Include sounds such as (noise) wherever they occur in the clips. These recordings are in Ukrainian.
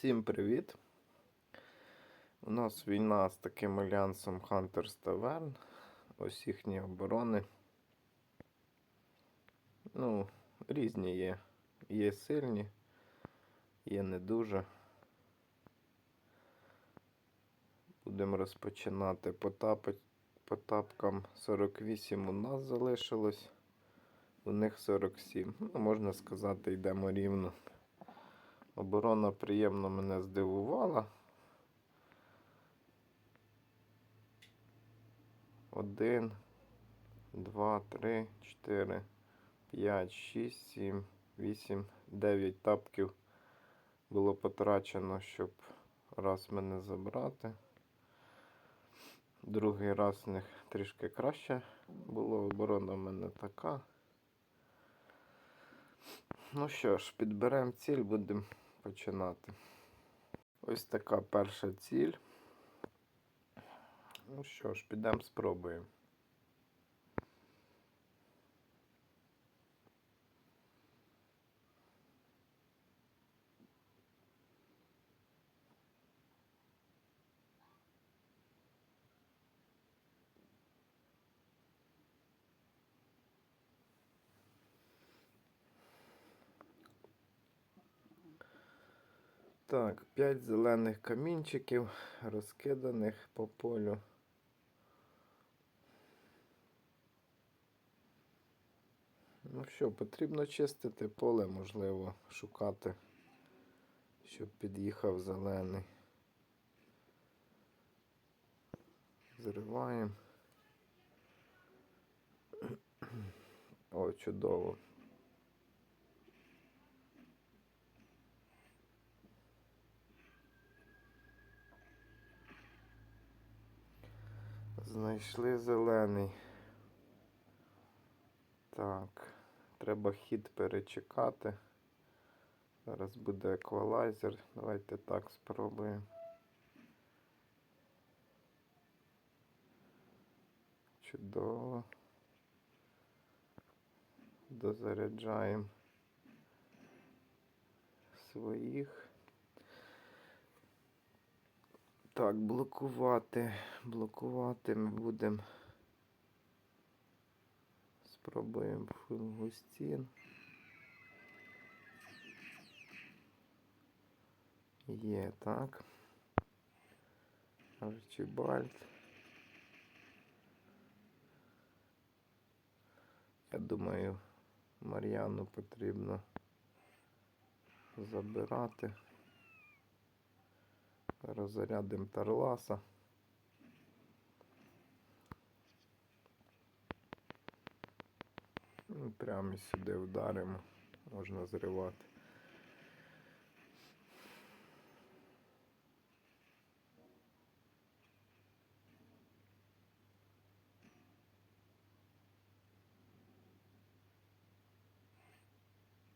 Всім привіт! У нас війна з таким альянсом Hunters Tavern. Ось їхні оборони. Ну, різні є. Є сильні, є не дуже. Будемо розпочинати по, тапи- по тапкам 48 у нас залишилось. У них 47. Ну, можна сказати, йдемо рівно. Оборона приємно мене здивувала. Один, два, три, чотири, п'ять, шість, сім, вісім, дев'ять тапків було потрачено, щоб раз мене забрати. Другий раз в них трішки краще було. Оборона в мене така. Ну що ж, підберемо ціль, будемо починати. Ось така перша ціль. Ну що ж, підемо спробуємо. Так, 5 зелених камінчиків, розкиданих по полю. Ну що, потрібно чистити поле, можливо, шукати, щоб під'їхав зелений. Зриваємо. О, чудово. Знайшли зелений. Так, треба хід перечекати. Зараз буде еквалайзер. Давайте так спробуємо. Чудово. Дозаряджаємо своїх. Так, блокувати. Блокувати ми будемо. Спробуємо фунгустін. Є, так. Арчибальд. Я думаю, Мар'яну потрібно забирати. Розрядимо Тарласа. Ну, Прямо сюди вдаримо, можна зривати.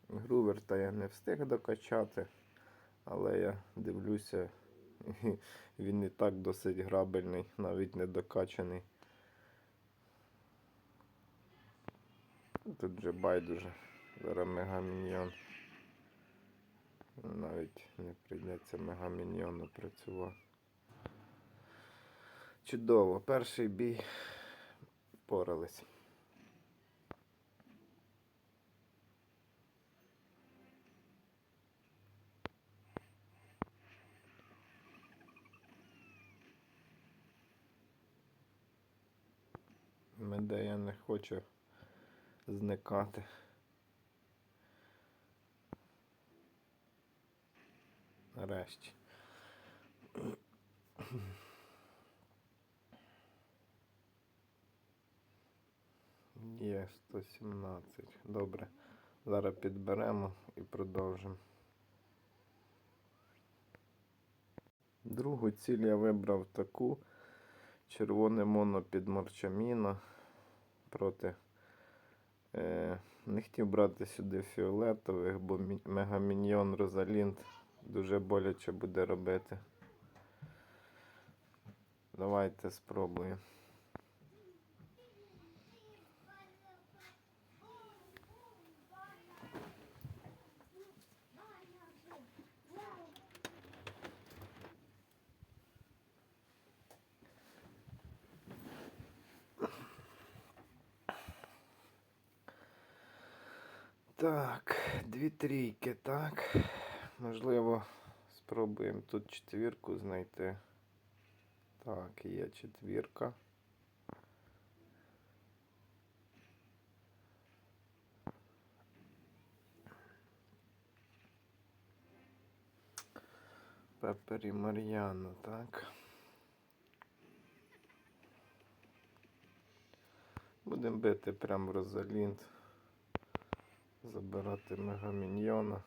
Груверта я не встиг докачати, але я дивлюся, (laughs) він і так досить грабельний, навіть не докачаний. Тут же байдуже. Зараз мегаміньйон. Навіть не прийдеться мегаміньйону працювати. Чудово, перший бій порались. Медея не хоче зникати. Нарешті. Є 117. Добре. Зараз підберемо і продовжимо. Другу ціль я вибрав таку. Червоне моно під Марчаміна проти. Е, не хотів брати сюди фіолетових, бо мі- мегаміньйон Розалінд дуже боляче буде робити. Давайте спробуємо. Так, дві трійки, так. Можливо, спробуємо тут четвірку знайти. Так, є четвірка. Пепері Мар'яна, так. Будемо бити прям Розалінд. Забирати мегаміньйона.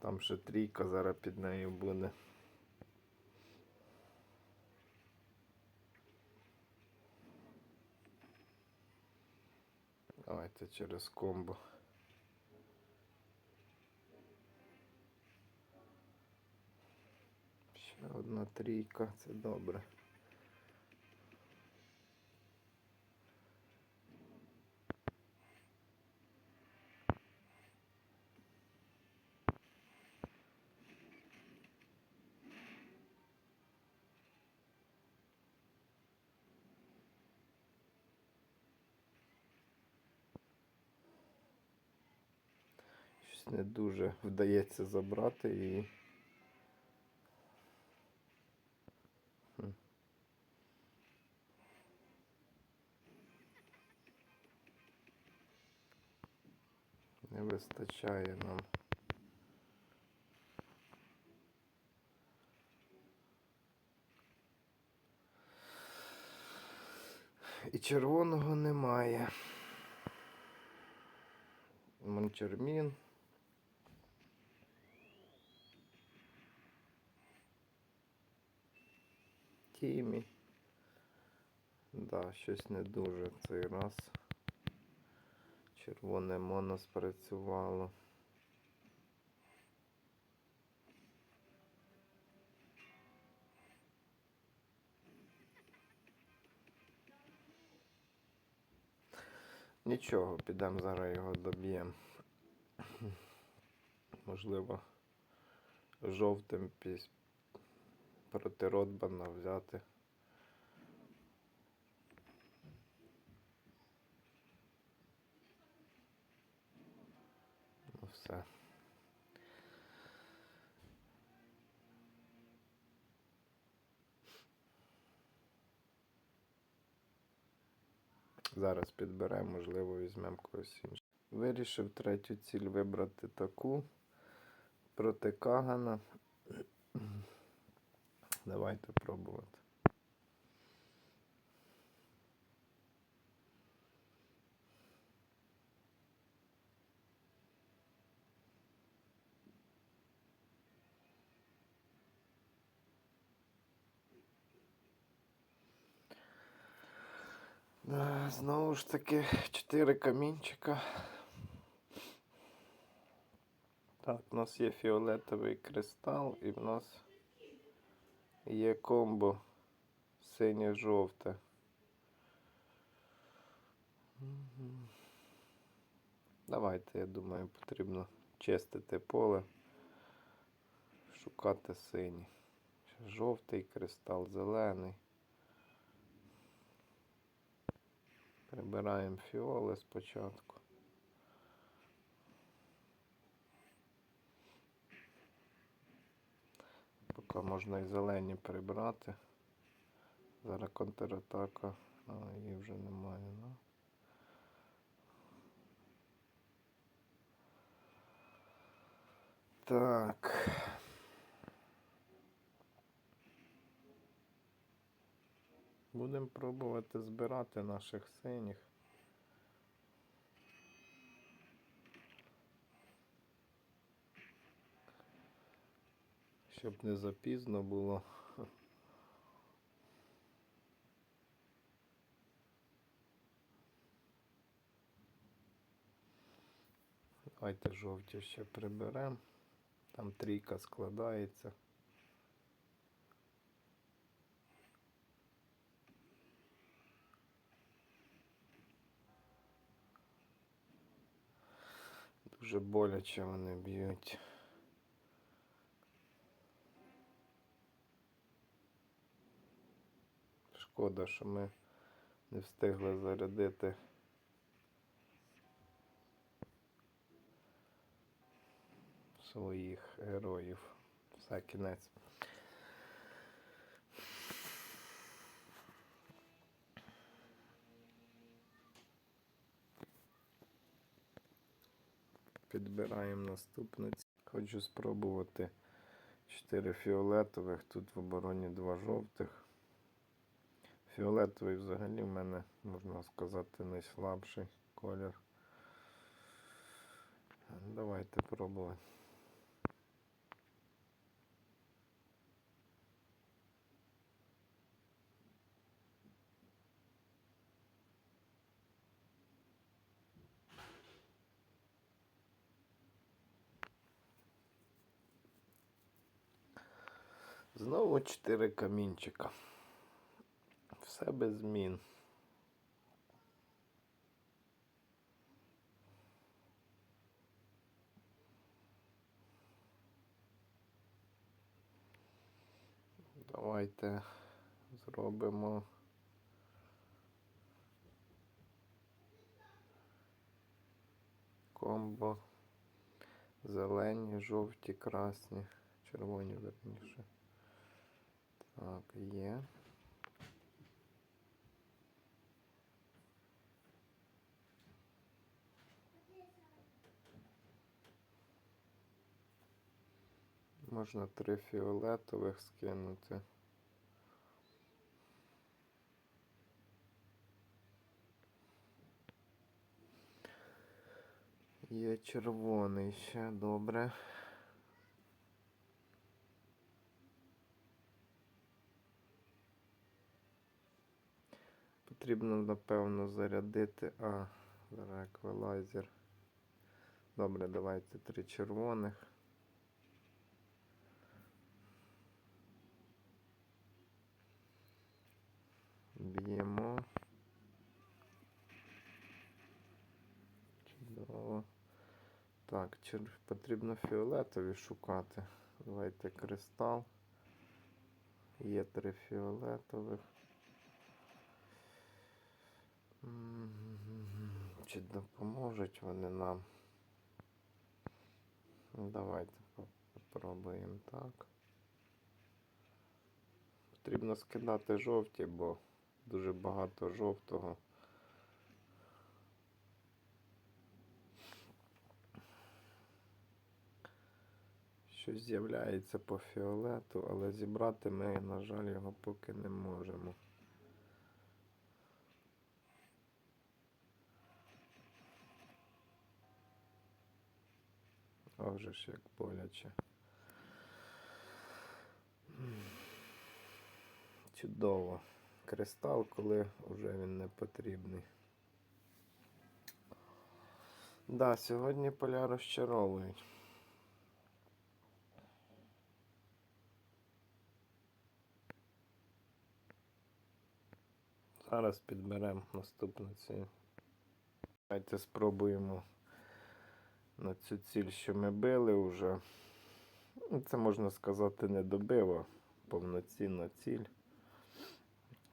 Там ще трійка зараз під нею буде. Давайте через комбо. Ще одна трійка, це добре. Не дуже вдається забрати і. Не вистачає нам. І червоного немає. Мончермін. Тімі. Да, щось не дуже цей раз. Червоне моно спрацювало. Нічого, підемо зараз його доб'ємо. Можливо, жовтим. Проти Ротбана взяти. Ну все. Зараз підберемо, можливо, візьмемо когось іншого. Вирішив третю ціль вибрати таку проти Кагана. Давайте пробувати. Знову ж таки, чотири камінчика. Так, у нас є фіолетовий кристал і в нас є комбо синє-жовте. Давайте, я думаю, потрібно чистити поле, шукати синій. Жовтий кристал, зелений. Прибираємо фіоли спочатку. Поки можна і зелені прибрати. Зараз контратака, а її вже немає. Ну. Так. Будемо пробувати збирати наших синіх. Щоб не запізно було. Давайте жовті ще приберемо. Там трійка складається. Дуже боляче вони б'ють. шкода, що ми не встигли зарядити. Своїх героїв. Все кінець. Підбираємо наступну. Хочу спробувати 4 фіолетових, тут в обороні 2 жовтих. Фіолетовий взагалі в мене, можна сказати, найслабший колір. Давайте пробувати. Знову 4 камінчика. Все без змін. Давайте зробимо. Комбо. Зелені, жовті, красні, червоні верніше. Так, є. Можна три фіолетових скинути. Є червоний ще, добре. Потрібно, напевно, зарядити. А, зараз еквалайзер. Добре, давайте три червоних. Б'ємо. Чудово. Так, потрібно фіолетові шукати. Давайте кристал. Є три фіолетових. Чи допоможуть вони нам? Давайте попробуємо так. Потрібно скидати жовті, бо дуже багато жовтого. Щось з'являється по фіолету, але зібрати ми, на жаль, його поки не можемо. А вже ж як боляче. Чудово. Кристал, коли вже він не потрібний. Да, сьогодні поля розчаровують. Зараз підберемо наступну ціль. Давайте спробуємо на цю ціль, що ми били вже. Ну, Це можна сказати не добив, а повноцінна ціль.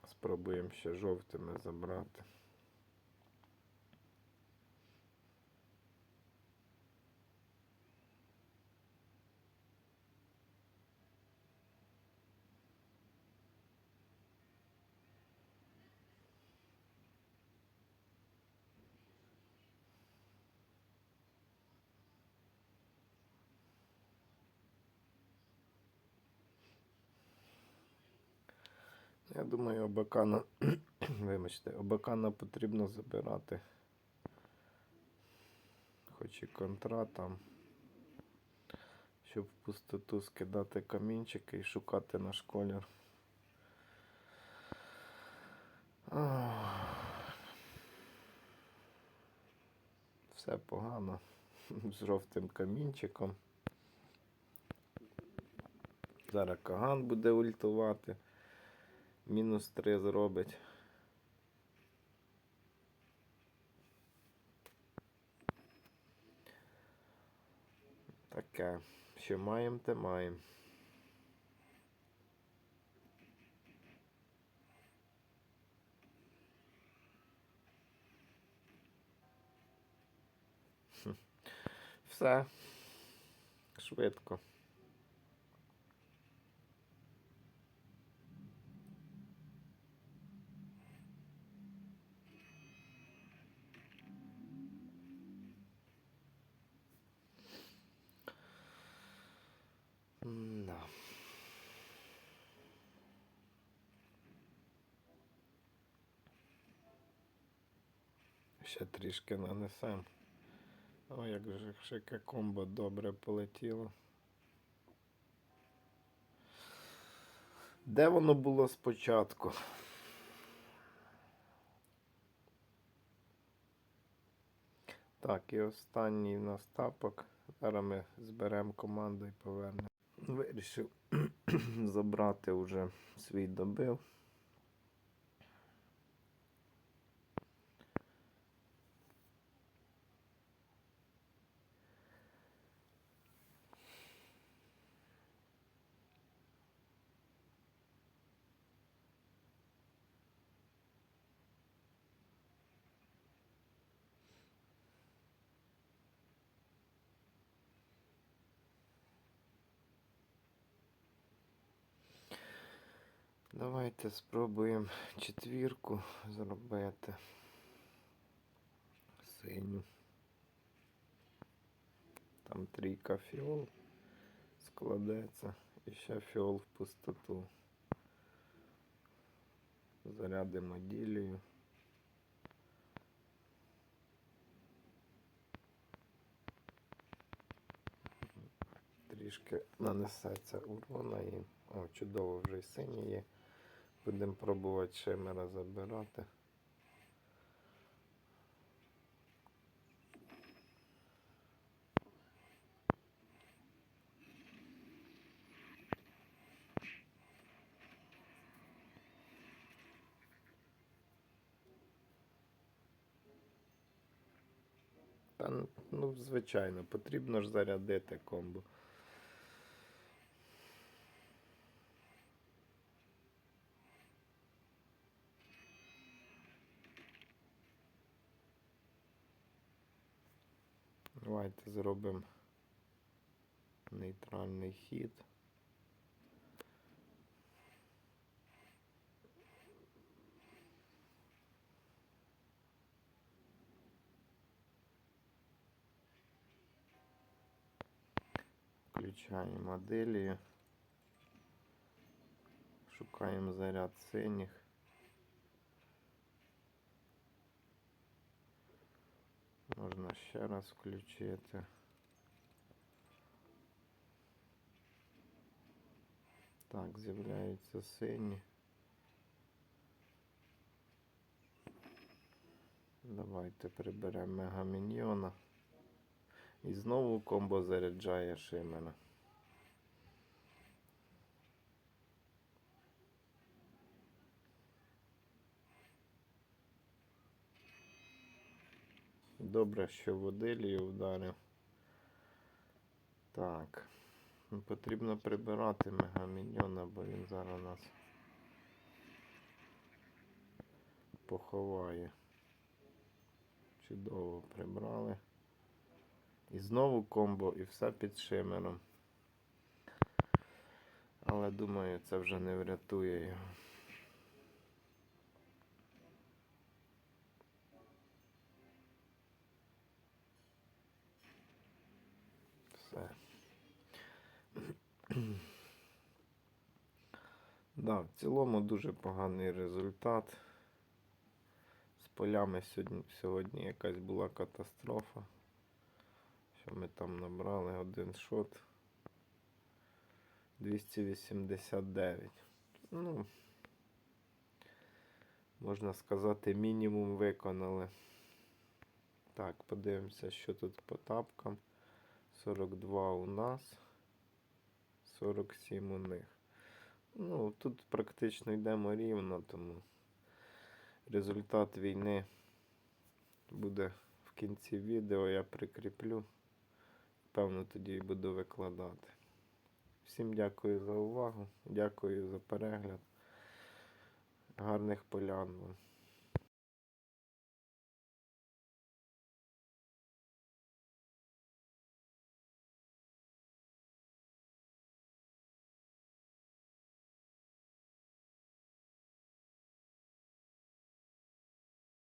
Спробуємо ще жовтими забрати. Я думаю, обакана, (clears throat) вибачте, обакана потрібно забирати. Хоч і контра там. Щоб в пустоту скидати камінчики і шукати наш колір. Все погано (laughs) з жовтим камінчиком. Зараз Каган буде ультувати. Мінус 3 зробить. Таке. Що маємо, те маємо. Все. Швидко. Ще трішки нанесем. О, як же шике комбо добре полетіло. Де воно було спочатку? Так, і останній у нас тапок. Зараз ми зберемо команду і повернемо. Вирішив (clears throat) забрати вже свій добив. Давайте спробуємо четвірку зробити. Синю. Там трійка фіол складеться і ще фіол в пустоту. Зарядимо ділію. Трішки нанесеться урона і о, чудово вже й синій є. Будемо пробувати шимера забирати. Та, ну, звичайно, потрібно ж зарядити комбо. зробимо нейтральний хід. Включаємо моделі. Шукаємо заряд синіх. Можна ще раз включити. Так, з'являються сині. Давайте приберемо мегаміньйона. І знову комбо заряджає Шимена. Добре, що водилію вдарив. Так. Ну, Потрібно прибирати мегаміньйона, бо він зараз нас поховає. Чудово прибрали. І знову комбо, і все під шимером. Але думаю, це вже не врятує його. Все. (clears throat) Да, в цілому дуже поганий результат. З полями сьогодні, сьогодні якась була катастрофа. Що ми там набрали один шот. 289. Ну, можна сказати, мінімум виконали. Так, подивимося, що тут по тапкам. 42 у нас, 47 у них. Ну, тут практично йдемо рівно, тому результат війни буде в кінці відео, я прикріплю. Певно, тоді і буду викладати. Всім дякую за увагу, дякую за перегляд. Гарних полян вам.